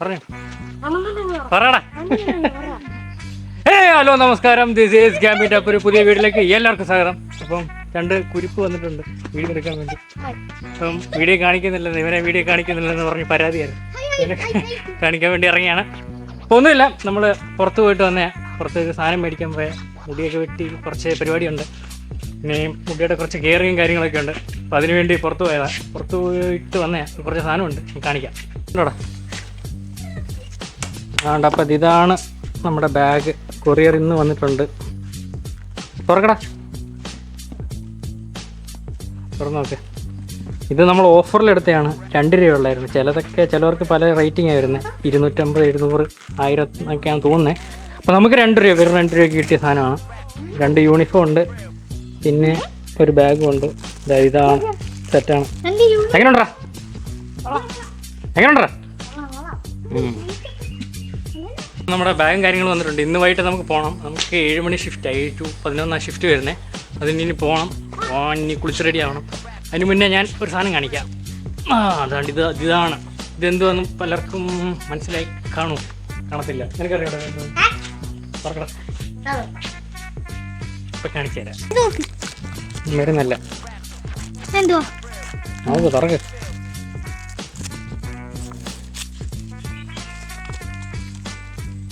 പറഞ്ഞു. പറയടാ. ഏ ഹലോ നമസ്കാരം. ദിസ് ഈസ് അപ്പോൾ ഒരു പുതിയ വീട്ടിലേക്ക് എല്ലാവർക്കും സ്വാഗതം. അപ്പം രണ്ട് കുരിപ്പ് വന്നിട്ടുണ്ട്. വീഡിയോ എടുക്കാൻ വേണ്ടി. അപ്പം വീഡിയോ കാണിക്കുന്നില്ലെന്ന് ഇവനെ വീഡിയോ കാണിക്കുന്നില്ലെന്ന് പറഞ്ഞ് പരാതിയായിരുന്നു. കാണിക്കാൻ വേണ്ടി ഇറങ്ങിയാണ്. ഒന്നുമില്ല നമ്മൾ പുറത്ത് പോയിട്ട് വന്നേ. പുറത്തേക്ക് സാധനം മേടിക്കാൻ പോയ. മുടിയൊക്കെ വെട്ടി കുറച്ച് പരിപാടിയുണ്ട്. പിന്നെ മുടിയുടെ കുറച്ച് കെയറിങ്ങും കാര്യങ്ങളൊക്കെ ഉണ്ട്. അപ്പോൾ അതിനുവേണ്ടി പുറത്ത് പോയതാ. പുറത്ത് പോയിട്ട് വന്നേ. കുറച്ച് സാധനമുണ്ട്. ഉണ്ട് കാണിക്കാം. ഉണ്ടോടാ? ആണ്ട് അപ്പം ഇതാണ് നമ്മുടെ ബാഗ്. കൊറിയർ ഇന്ന് വന്നിട്ടുണ്ട്. തുറക്കടാ. തുറന്നു നോക്ക് ഇത് നമ്മൾ ഓഫറിൽ എടുത്തതാണ് രണ്ട് രൂപയുള്ളായിരുന്നു. ചിലതൊക്കെ ചിലവർക്ക് പല റേറ്റിംഗ് ആയിരുന്നു. ഇരുന്നൂറ്റമ്പത് എഴുന്നൂറ് ആയിരം ഒക്കെയാണ് തോന്നുന്നത് അപ്പോൾ നമുക്ക് രണ്ട് രൂപ വെറും രണ്ട് രൂപ കിട്ടിയ സാധനമാണ്. രണ്ട് യൂണിഫോം ഉണ്ട്. പിന്നെ ഒരു ബാഗും ഉണ്ട്. ഇതാണ് സെറ്റാണ്. എങ്ങനെയുണ്ടാ എങ്ങനെയുണ്ടാ നമ്മുടെ ബാഗും കാര്യങ്ങളും വന്നിട്ടുണ്ട്. ഇന്ന് വൈകിട്ട് നമുക്ക് പോകണം നമുക്ക് ഏഴ് മണി ഷിഫ്റ്റ് ഏഴ് ടു പതിനൊന്നാം ഷിഫ്റ്റ് വരുന്നത് അതിന് ഇനി പോകണം പോകാൻ ഇനി കുളിച്ച് റെഡി ആവണം. അതിന് മുന്നേ ഞാൻ ഒരു സാധനം കാണിക്കാം. ആ അതാണ്ട് ഇത് ഇതാണ്. ഇതെന്തുവെന്ന് പലർക്കും മനസ്സിലായി കാണൂ കാണത്തില്ല. നിനക്കറിയാം ഇപ്പൊ കാണിച്ചു തരാം. നല്ല. നമുക്ക്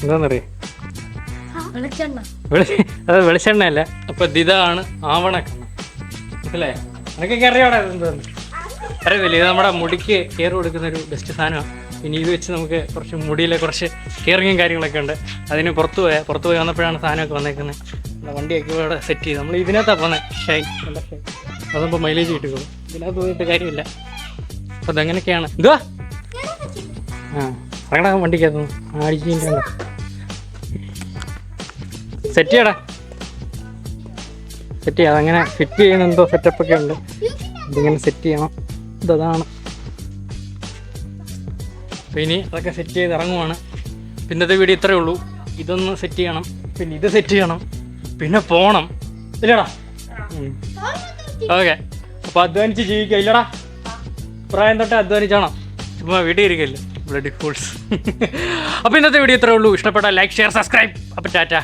തുറക്ക് എന്താന്നറിയോ? വെളിച്ചെണ്ണ. അല്ല അപ്പൊ ഇതാണ് ആവണക്കെണ്ണ. അറിയത്തില്ല ഇത് നമ്മുടെ മുടിക്ക് കെയർ കൊടുക്കുന്ന ഒരു ബെസ്റ്റ് സാധനമാണ്. ഇനി ഇത് വെച്ച് നമുക്ക് കുറച്ച് മുടിയിലെ കുറച്ച് കെയറിങ്ങും കാര്യങ്ങളൊക്കെ ഉണ്ട്. അതിന് പുറത്തു പോയാൽ പുറത്തു പോയി വന്നപ്പോഴാണ് സാധനമൊക്കെ വന്നേക്കുന്നത് നമ്മുടെ വണ്ടിയൊക്കെ ഇവിടെ സെറ്റ് ചെയ്ത് നമ്മൾ ഇതിനകത്താണ് പോകുന്നത് ഷൈൻ നല്ല ഷൈ. അതാകുമ്പോൾ മൈലേജ് കിട്ടിക്കോളും ഇതിനകത്ത് പോയിട്ട് കാര്യമില്ല. അപ്പോൾ അതങ്ങനെയൊക്കെയാണ്? എന്തുവാ? ആ അങ്ങനെ വണ്ടിക്കകത്ത് ആടിച്ചിട്ടുണ്ട് സെറ്റ് ചെയ്യടാ. സെറ്റ് ചെയ്യാം. അതങ്ങനെ ഫിറ്റ് ചെയ്യുന്ന എന്തോ സെറ്റപ്പ് ഒക്കെ ഉണ്ട്. ഇതിങ്ങനെ സെറ്റ് ചെയ്യണം. ഇതാണ് അപ്പോൾ ഇനി അതൊക്കെ സെറ്റ് ചെയ്ത് ഇറങ്ങുവാണ്. പിന്നത്തെ വീഡിയോ ഇത്രയേ ഉള്ളൂ. ഇതൊന്ന് സെറ്റ് ചെയ്യണം. പിന്നെ ഇത് സെറ്റ് ചെയ്യണം. പിന്നെ പോണം. ഇല്ലടാ. ഓക്കെ അപ്പോൾ അധ്വാനിച്ച് ജീവിക്കുക. ഇല്ലടാ. പ്രായം തൊട്ട് അധ്വാനിച്ചാണോ. ചുമ്മാ വീട്ടിൽ ഇരിക്കല്ലേ. ബ്ലഡ് ഫൂൾസ് അപ്പോൾ ഇന്നത്തെ വീഡിയോ ഇത്രയേ ഉള്ളൂ. ഇഷ്ടപ്പെട്ട ലൈക്ക് ഷെയർ സബ്സ്ക്രൈബ് അപ്പോൾ ടാറ്റ.